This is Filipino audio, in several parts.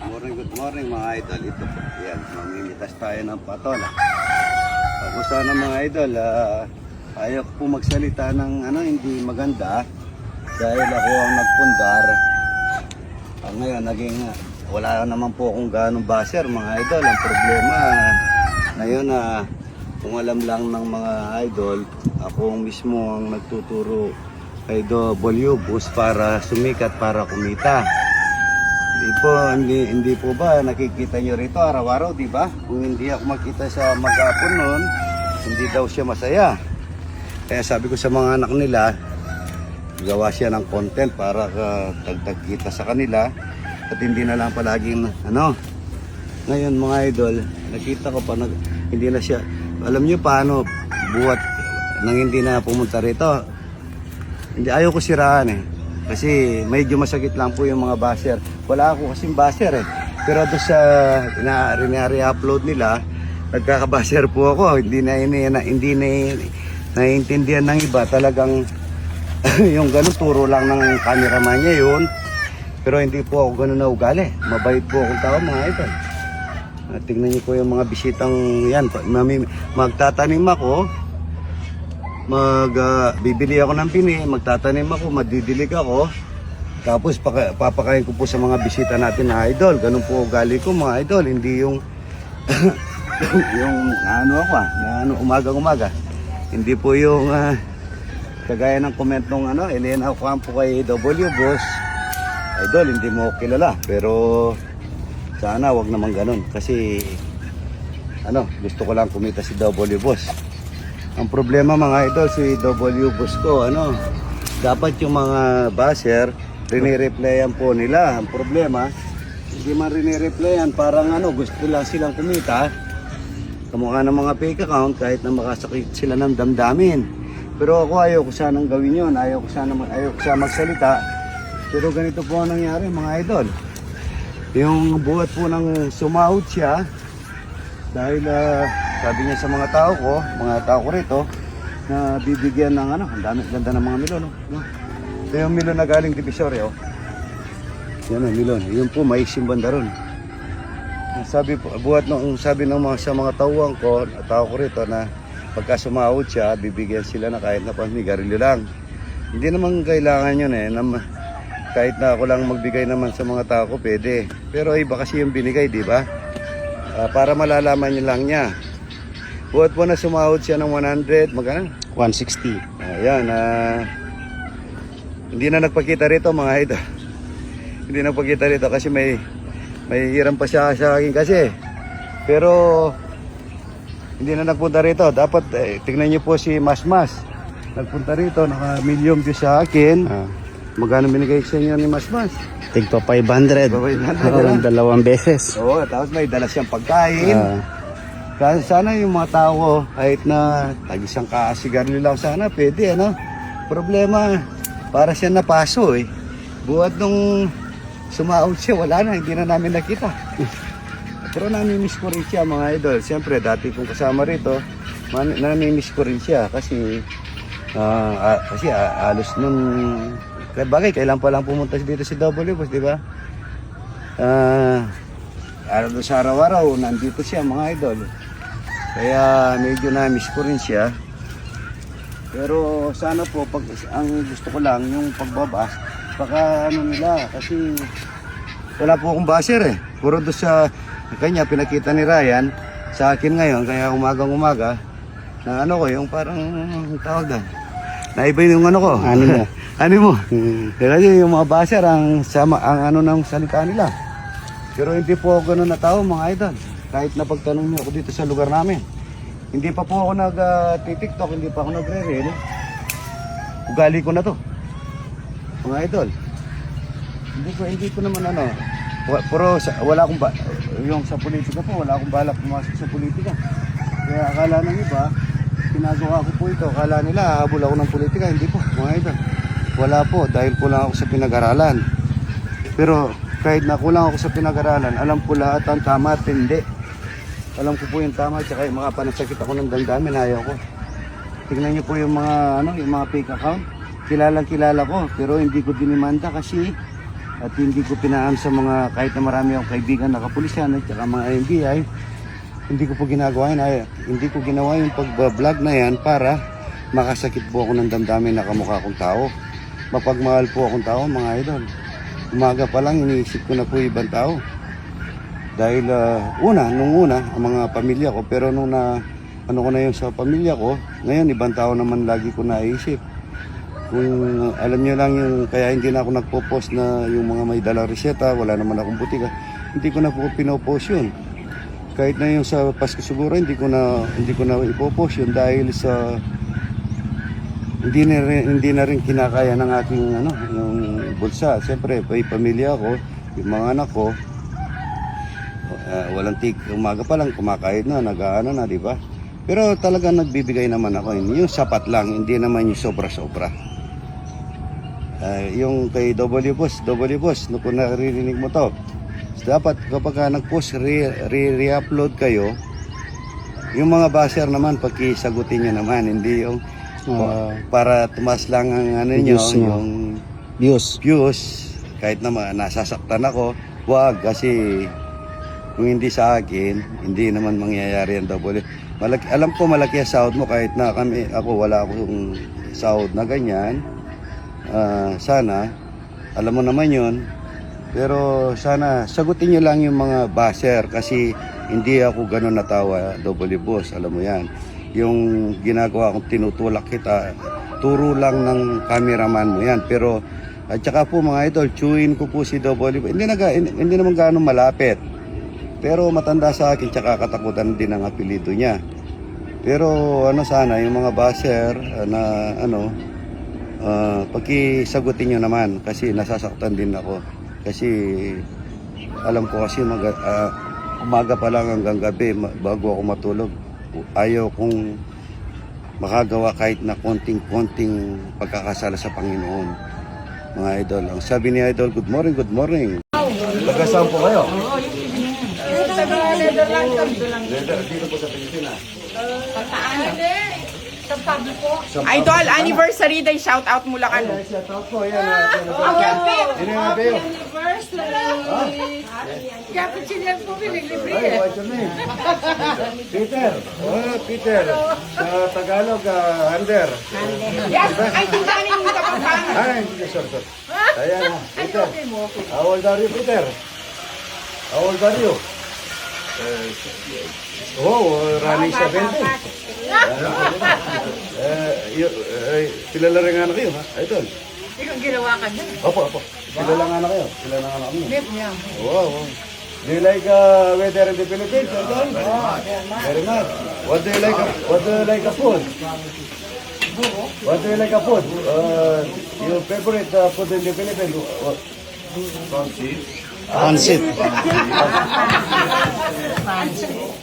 Good morning, good morning mga idol. Ito po, yan, mamimitas tayo ng patola. Ako sana mga idol, ah, ayaw po magsalita ng ano, hindi maganda dahil ako ang nagpundar. Ah, ngayon, naging, ah, wala naman po akong ganong baser mga idol. Ang problema, ngayon na kung alam lang ng mga idol, ako mismo ang nagtuturo kay W Bus para sumikat, para kumita. Po, hindi, hindi po ba nakikita nyo rito araw-araw, di ba? Kung hindi ako makita sa mag-apon noon, hindi daw siya masaya. Kaya sabi ko sa mga anak nila, gawa siya ng content para dagdag kita sa kanila at hindi na lang palaging ano. Ngayon mga idol, nakita ko pa nag, hindi na siya, alam niyo paano buhat nang hindi na pumunta rito. Hindi ayaw ko siraan eh. Kasi medyo masakit lang po yung mga basher. Wala ako kasing basher eh. Pero doon sa ina upload nila, nagkakabasher po ako. Hindi na, ini, na hindi na naiintindihan ng iba. Talagang yung ganun turo lang ng cameraman niya yun. Pero hindi po ako ganun na ugali. Mabait po akong tao mga idol. Ah, tingnan niyo po yung mga bisitang yan. Magtatanim ako mag ah, bibili ako ng pini, magtatanim ako, madidilig ako. Tapos paka, papakain ko po sa mga bisita natin na idol. Ganun po ugali ko mga idol, hindi yung yung ano ako ah, na ano umaga-umaga. Hindi po yung ah, kagaya ng comment nung ano, Elena Ocampo kay W Boss. Idol, hindi mo kilala, pero sana wag naman ganun kasi ano, gusto ko lang kumita si W Boss. Ang problema mga idol, si W Boss ko, ano, dapat yung mga basher, rini-replyan po nila. Ang problema, hindi man rini-replyan, parang ano, gusto lang silang kumita. Kamukha ng mga fake account, kahit na makasakit sila ng damdamin. Pero ako ayaw ko sanang gawin yun, ayaw ko sana, ayaw ko sana magsalita. Pero ganito po ang nangyari mga idol. Yung buhat po ng sumahod siya, dahil ah, sabi niya sa mga tao ko, mga tao ko rito, na bibigyan ng ano, ang dami ganda ng mga milon, no? Ito yung milon na galing Divisoria, oh. Yan ang milon. Yun po, may banda ron. Sabi po, buhat nung sabi ng mga sa mga tauhan ko, tao ko rito na pagka sumahod siya, bibigyan sila na kahit na pamigarilyo lang. Hindi naman kailangan yun eh, na kahit na ako lang magbigay naman sa mga tao ko, pwede. Pero iba kasi yung binigay, di ba? Ah, para malalaman niyo lang niya. Buhat po na sumahod siya ng 100, magkano? 160. Ayan, ah, hindi na nagpakita rito mga idol. hindi na nagpakita rito kasi may may hiram pa siya sa akin kasi. Pero hindi na nagpunta rito. Dapat eh, tingnan niyo po si Mas Mas. Nagpunta rito, naka-million views sa akin. Ah, Magkano binigay sa inyo ni Mas Mas? tigpa 500. 500, Oo, dalawang beses. Oo, tapos may dala siyang pagkain. Ah, Kasi sana yung mga tao kahit na tag isang kasigarilyo lang sana, pwede ano. Problema, para siya napaso eh. Buhat nung sumaot siya, wala na, hindi na namin nakita. Pero namimiss ko rin siya mga idol. Siyempre, dati kong kasama rito, namimiss ko rin siya kasi ah, ah, kasi ah, alos kaya bagay, kailan pa lang pumunta dito si W Boss, di ba? Ah, araw sa araw-araw, nandito siya mga idol. Kaya medyo na-miss ko rin siya. Pero sana po, pag, ang gusto ko lang, yung pagbaba, baka ano nila, kasi wala po akong baser eh. Puro doon sa kanya, pinakita ni Ryan, sa akin ngayon, kaya umagang umaga, na ano ko, yung parang ang tawag doon. Naiba yung ano ko. Ano mo? ano mo? hmm, Kasi yung mga baser, ang, sama, ang ano ng salita nila. Pero hindi po ako ganun na tao, mga idol. Kahit na pagtanong niyo ako dito sa lugar namin. Hindi pa po ako nag-tiktok, hindi pa ako nagre-reel. Ugali ko na to. Mga idol. Hindi ko, hindi ko naman ano. Pero sa, wala akong ba, yung sa politika po, wala akong balak pumasok sa politika. Kaya akala ng iba, ginagawa ko po ito. Akala nila, hahabol ako ng politika. Hindi po, mga idol. Wala po, dahil po lang ako sa pinag-aralan. Pero kahit na kulang ako sa pinag-aralan, alam ko lahat ang tama at hindi. Alam ko po yung tama, tsaka yung mga panasakit ako ng damdamin, ayaw ko. Tingnan niyo po yung mga, ano, yung mga fake account. Kilalang kilala ko, pero hindi ko dinimanda kasi at hindi ko pinaam sa mga kahit na marami akong kaibigan na kapulisan at saka mga NBI hindi ko po ginagawa yun ay, hindi ko ginawa yung pag-vlog na yan para makasakit po ako ng damdamin na kamukha kong tao mapagmahal po akong tao mga idol umaga pa lang iniisip ko na po ibang tao dahil ah, una nung una ang mga pamilya ko pero nung na ano ko na yung sa pamilya ko ngayon ibang tao naman lagi ko naisip kung alam nyo lang yung kaya hindi na ako nagpo-post na yung mga may dalang reseta, wala naman akong butika, hindi ko na po pinopost yun. Kahit na yung sa Pasko siguro, hindi ko na hindi ko na ipopost yun dahil sa hindi na rin, hindi na rin kinakaya ng aking ano, yung bulsa. Siyempre, pamilya ko, yung mga anak ko, ah, walang tik, umaga pa lang kumakain na, nag-ano na, di ba? Pero talaga nagbibigay naman ako yun. Yung sapat lang, hindi naman yung sobra-sobra. Ah, yung kay W Boss, W Boss, no, kung naririnig mo to, dapat kapag ka nag-post, re- re- re-upload kayo, yung mga basher naman, pagkisagutin nyo naman, hindi yung Ah, para tumas lang ang ano nyo, Views nyo. yung views. views, kahit naman nasasaktan ako, wag kasi kung hindi sa akin, hindi naman mangyayari ang double. Malaki, alam ko malaki ang sahod mo kahit na kami, ako wala akong sahod na ganyan. Ah, sana, alam mo naman yon pero sana sagutin nyo lang yung mga baser kasi hindi ako ganun natawa, double boss, alam mo yan. Yung ginagawa kong tinutulak kita, turo lang ng cameraman mo yan. Pero at saka po mga idol, chewin ko po si double. Hindi, naga, hindi, hindi naman gaano malapit. Pero matanda sa akin, tsaka katakutan din ang apelido niya. Pero ano sana, yung mga baser ah, na ano, Ah, pagkisagutin nyo naman kasi nasasaktan din ako. Kasi alam ko kasi mag, ah, umaga pa lang hanggang gabi bago ako matulog. Ayaw kong makagawa kahit na konting-konting pagkakasala sa Panginoon. Mga idol. Ang sabi ni idol, good morning, good morning. Taga-saan po kayo? Leather, dito po sa Pilipinas. Idol, anniversary day shout out mula ka no. Po, ba yun? Ay, what's your name? Peter. Oh, Peter. Sa Tagalog, uh, Ander. Yes, ay tindahan yung kapampangan. Ay, hindi, sir, sir. Ayan, Peter. How old are you, Peter? How old are you? Uh, oh, uh, running 70. Eh, y- eh, kilala rin nga na kayo, ha? Idol. Ikaw ginawa ka dyan. Opo, opo. Kilala nga na kayo. Kilala nga na kami. Wow, wow. Do you like uh, weather in the Philippines? Idol? Very much. What do you like? What do you like a food? What do you like a food? Uh, your favorite uh, food in the Philippines? What? Pansit.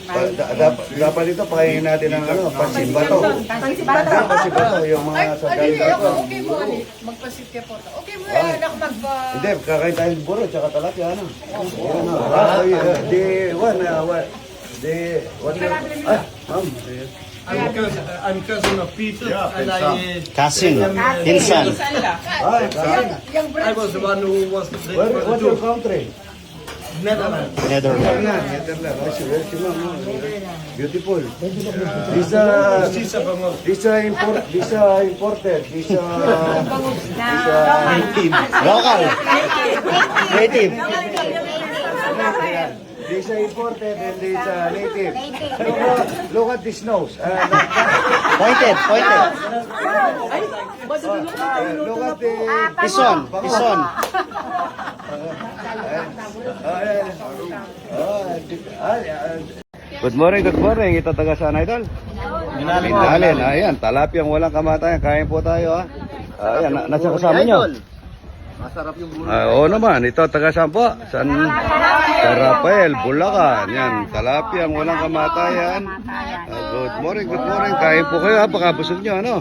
Pa- da- dapat, dapat dito pakainin natin ng ano, pansit bato. Pansit bato. Pansit bato, yung mga sa ganda. Okay mo, ani. Magpasit ka po. Okay mo, yan ako mag... Hindi, kakain tayo ng buro, tsaka talapia, ano? Yan, ano. Ah, the one, uh, what? The, what? Ah, ma'am. I'm cousin, I'm cousin of Peter, and I, Cousin. Pinsan. Ay, kain. I was the one who was the Where, for the what's your country? Netherlands. Netherlands. Netherlands. Netherlands. Ay, si Welcome, ma'am. Beautiful. This, uh, She's a Bangor. this, uh, import, this, uh, imported. This, uh, this, uh, Local. Native. This is imported and this uh, native. Look, at- look at this nose. Uh, Pointed. Pointed. uh, look at the... Pison. Pison. Good morning, good morning. Ito taga saan, Idol? Minalin. Minalin. Ayan, talapiyang walang kamatayan. Kain po tayo, ha? Ayan, na, nasa kasama nyo? Masarap yung bulo. oo naman. Ito, taga saan po? San, San Rafael, Bulacan. Yan, talapiyang walang kamatayan. Ah, good morning, good morning. Kain po kayo, ha? Pakabusog nyo, ano?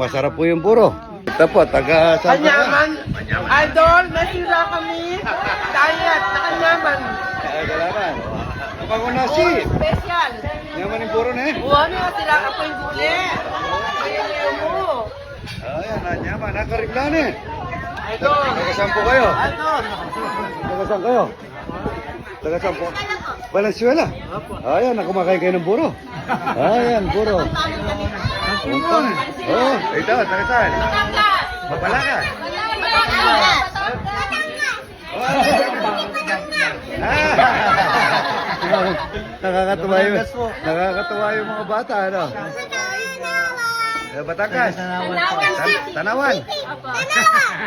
Masarap po yung puro. Ito po, taga saan po? Kanyaman. Idol, nasira kami. Diet, nakanyaman. Ay, salamat. Kapag ko nasi. Special. Yaman yung puro na eh. Buwan niya, sila ka po yung buli. Ayun mo. Ayan, nanyaman. Nakariglan eh. Taga saan po kayo? Taga saan kayo? Taga saan po? Valenzuela? Ayan, na kumakain kayo ng buro. Ayan, buro. Umpang. Oh, ito, taga saan? Mapalaga. nakakatuwa yung nakakatuwa yung mga bata ano Batangas Tan- Tanawan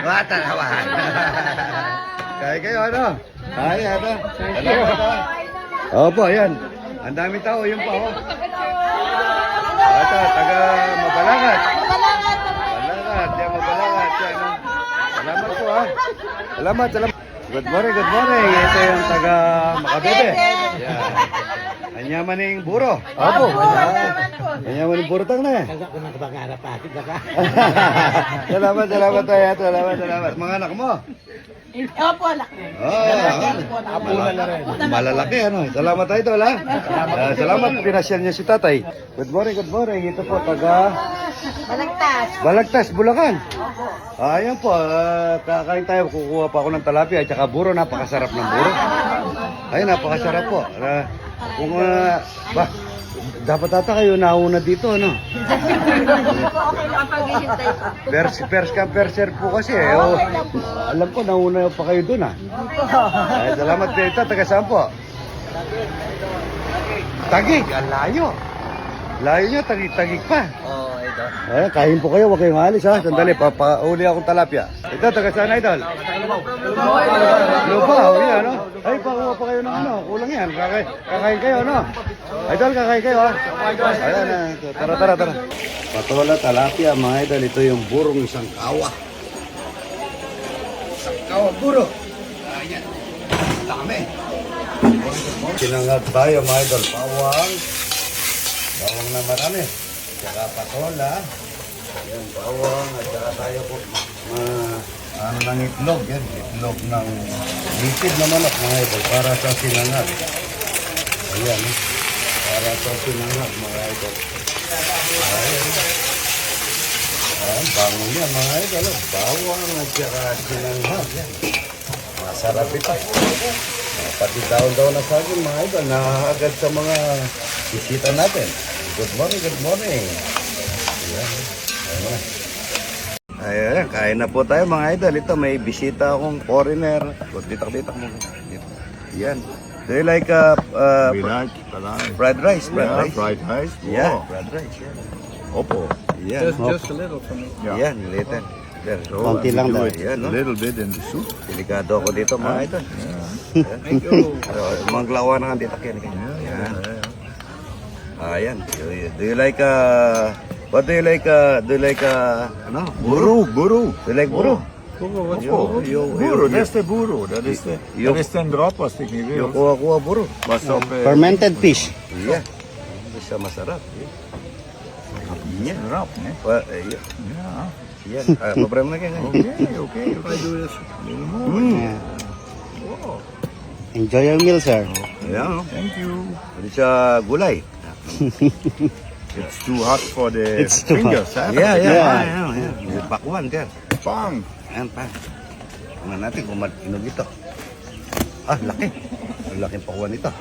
Wa Tanawan Kaya kayo ano? Ay ano? Salamat ah. Opo yan Ang daming tao yun pa oh. Ata taga Mabalangat Mabalangat yan Mabalangat yan oh. Salamat po ha Salamat salamat. Good morning, good morning. Ito yung taga Makabebe. Yan. Anyaman ng buro. Opo. Anyaman ng buro tang na. salamat, salamat tayo. Salamat, salamat. Mga anak mo. Opo, anak. Oh, malalaki ano. Salamat tayo tol ha. Ah, salamat pinasyal niyo si tatay. Good morning, good morning. Ito po taga Balagtas. Balagtas, Bulacan. Ah, Ayan po, ah, kakain tayo. Kukuha pa ako ng talapia at saka buro. Napakasarap ng buro. Ay, napakasarap po. Ah, kung, ah, ba, dapat ata kayo nauna dito, ano? Pers, pers ka, perser po kasi. Eh. Oh, alam ko, nauna pa kayo dun, ah. Ay, salamat kayo ito. Taga saan po? Tagig, ang layo. Layo nyo, tagig-tagig pa. Oh, ito. Ayan, kain po kayo, huwag kayong alis ha. Sandali, papauli akong talapia. Ito, taga saan idol? Lubaw, yan, ano? Ay, pakuha pa kayo ng ano, kulang yan. Kakay, kakain kayo, ano? Idol, kakain kayo, ha? Ayan, ito. tara, tara, tara. Patola, talapia, mga idol, ito yung burong isang kawa. Isang kawa, buro. Ayan, dami. Sinangag tayo, mga idol, pawang. Bawang na marami. Tsaka patola. Yan, bawang. At saka tayo po, ma, ano ng itlog. Yan, itlog ng litid na manok, mga idol, para sa sinangag. Ayan, eh. para sa sinangag, mga idol. Ayan. Ayan, bangon yan, mga idol. oh. Bawang at saka sinangag. Yan. Masarap ito. Pati daw-daw na sa akin, mga idol, nakakagad sa mga bisita natin. Good morning, good morning. Ayan. Ayan na. Ayan, kain na po tayo mga idol. Ito, may bisita akong foreigner. Ditak-ditak mo. Dito. Yan. Do you like uh, uh, We like fried rice? Fried Yeah, rice? fried rice. Yeah, Wow. fried rice. Yan. Oppo. Yan. Just, just a little for me. Yeah. Yan, little. There. So, Konti lang daw. Yan, no? a little bit in the soup. Delikado ako dito mga idol. Thank you. Manglawa na nga dito. Yan. Yeah, yeah, Yan. Yeah. Ayan. Do you, do you like uh what do you like uh do you like uh ano? Buru, buru. Do you like buro? Buru, what's Yo, buru? yo, Buru, yo, that's the buru. That is the, Yo. that is the Yung tekniker. kuha-kuha buro. What's up? eh, Fermented fish. Yeah. Hindi siya masarap. Yeah. Rap, eh? Well, eh, yeah. Yeah. Yan. Ah, problema na kayo. Okay, okay. If I do this. Mm. Wow. Enjoy your meal, sir. Oh. Thank you. Hindi siya gulay. It's too hot for the It's too fingers, huh? Yeah, yeah. Yeah. yeah, yeah, yeah. Bakwan, sir. Bang. Ayan pa. Tingnan natin kung matinog ito. Ah, laki. Ang laking pakuan ito.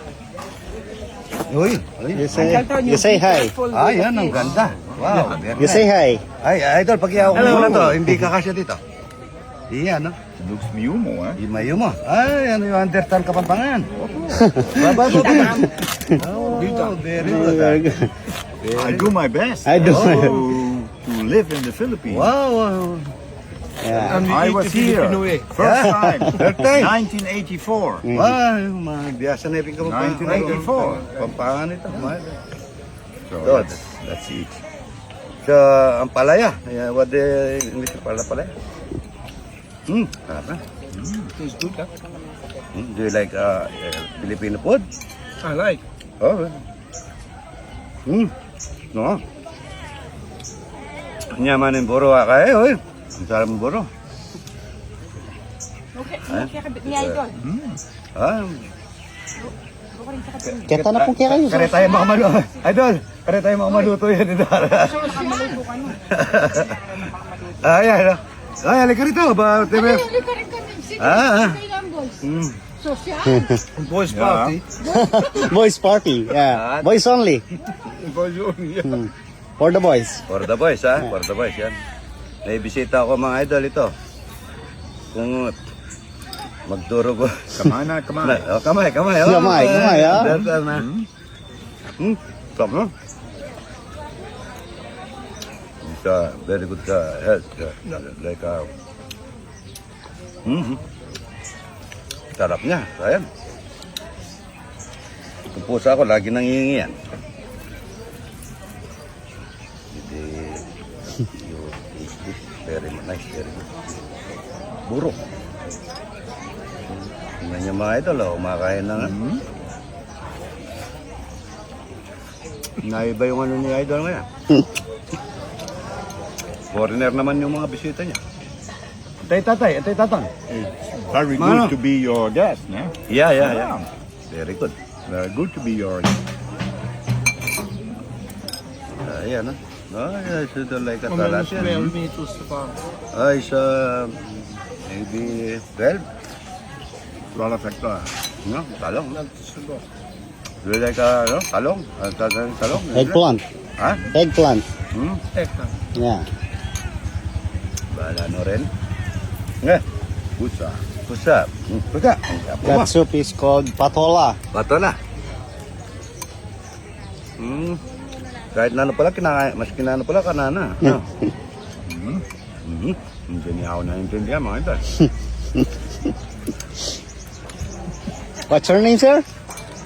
Uy, uy. You say, you say hi. Ah, yan, ang ganda. Wow, You say hi. Ay, idol, pag iyaw ko muna to, hindi kakasya dito. Iyan, no? Looks miumo, eh? Imayo mo. Ay, ano yung understand kapantangan? Baba, baba. Oh, very good. ah. Very good. I do my best. I do to, to live in the Philippines. Wow, wow. Yeah. I was here. First time. Third time. 1984. Wow, mga biyasa na yung kapampangan. 1984. Pampangan ito. mahal. So So, let's, let's. So, ang palaya. Yeah, what the English pala palaya? Hmm, sarap. Tastes good, huh? Hmm, Do you like uh, uh, Filipino food? I like. Oh. Hmm. No. Nyaman yung buro ka eh, oy. Ang sarap ng buro. Okay, okay, kabit niya idol. Ah, Kaya tanong kung kaya kayo. kare tayo makamaluto. Idol, kare tayo makamaluto yan. Idol. ah, yan. ah. Ay, halika rito. Ba, pa rin kami. Sige, Ah, ah. Hmm. Social. Boys party. boys party. Yeah. Boys only. Boys only. Yeah. Hmm. For the boys. For the boys, ha? For the boys, yan. May bisita ako mga idol ito. Kung magturo ko. Come on, na, come on. Oh, kamay, kamay. Oh, Kamay, kamay, ah. That's all na. Hmm, sarap no? It's uh, very good uh, health. Uh, like, uh, mm Sarap niya. Ayan. Kung pusa ako, lagi nangihingi yan. Hindi, you eat this very nice, very good. Buro. Tingnan niyo mga idol, oh, kumakain na nga. Naiba yung ano ni idol ngayon. Foreigner naman yung mga bisita niya. Atay tatay, atay tatang. Very Mano. good to be your guest, yeah? Yeah, yeah, yeah. Very good. Very good to be your guest. Uh, ayan, ah. Oh, yeah, it's uh, like a How many talas smell yan. me to Stefan? Ah, it's uh, maybe 12. 12 hektar. No, talong. A. Do you like uh, no? talong? Uh, talong? talong? Eggplant. Ha? Eggplant. Hmm? Hektar. Yeah. Bahala no rin. Nga, Pusa. pusa. Pusa. That soup is called patola. Bato na. Hmm. Kahit na ano pala, kinakain, mas kinano pala kanana. No? Mhm. Mhm. Hindi niya ako naintindihan mga ito. What's your name, sir?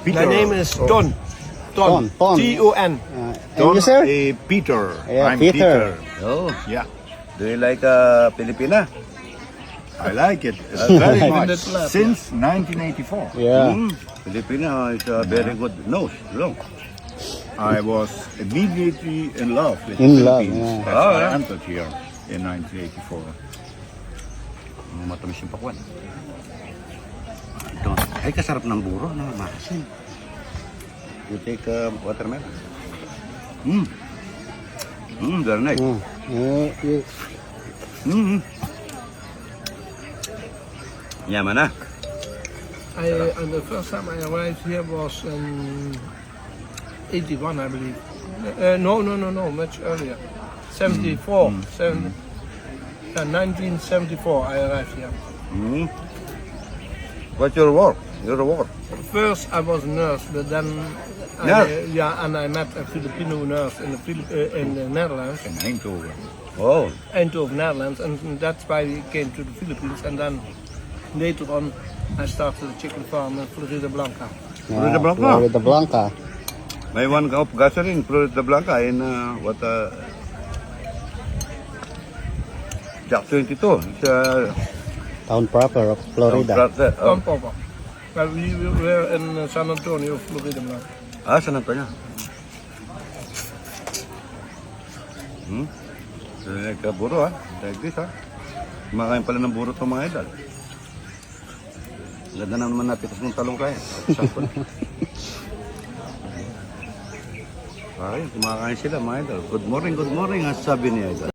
My name is Don. Ton, Ton. T-O-N. Uh, and you, sir? eh, Peter. Yeah, I'm Peter. Oh, Yeah. do you like uh, Pilipina? I like it very much. Since 1984. Yeah. Hmm. Filipina is a very good nose. Long. I was immediately in love with In the love, Philippines. yeah. Oh, yeah. I entered here in 1984. Ang matamis yung pakwan. Ito. Ay, kasarap ng buro. No, maasin. You take uh, watermelon. Hmm. Hmm, very nice. Mm. Uh, you- Hmm. Yaman na. I, and the first time I arrived here was in 81, I believe. Uh, no, no, no, no, much earlier. 74. Seven, uh, 1974, I arrived here. Hmm. What's your work? Your work? First, I was a nurse, but then, I, Nurse? yeah, and I met a Filipino nurse in the, Philip- uh, in the Netherlands, In Eindhoven. Oh. Eindhoven, Netherlands, and that's why we came to the Philippines. And then later on, I started a chicken farm in Florida Blanca. Florida Blanca. Florida Blanca. May one of gasoline, Florida Blanca, in uh, what, uh, Jack 22. It's, uh, Town proper of Florida. Florida. Oh. Pampa. But we were in uh, San Antonio, Florida Blanca. Ah, San Antonio. Hmm? So, like uh, buro ah. Like this ah. Kumakain pala ng buro itong mga idol. Ganda na naman natin ng talong kaya. Ay, kumakain sila mga idol. Good morning, good morning, ang sabi ni idol.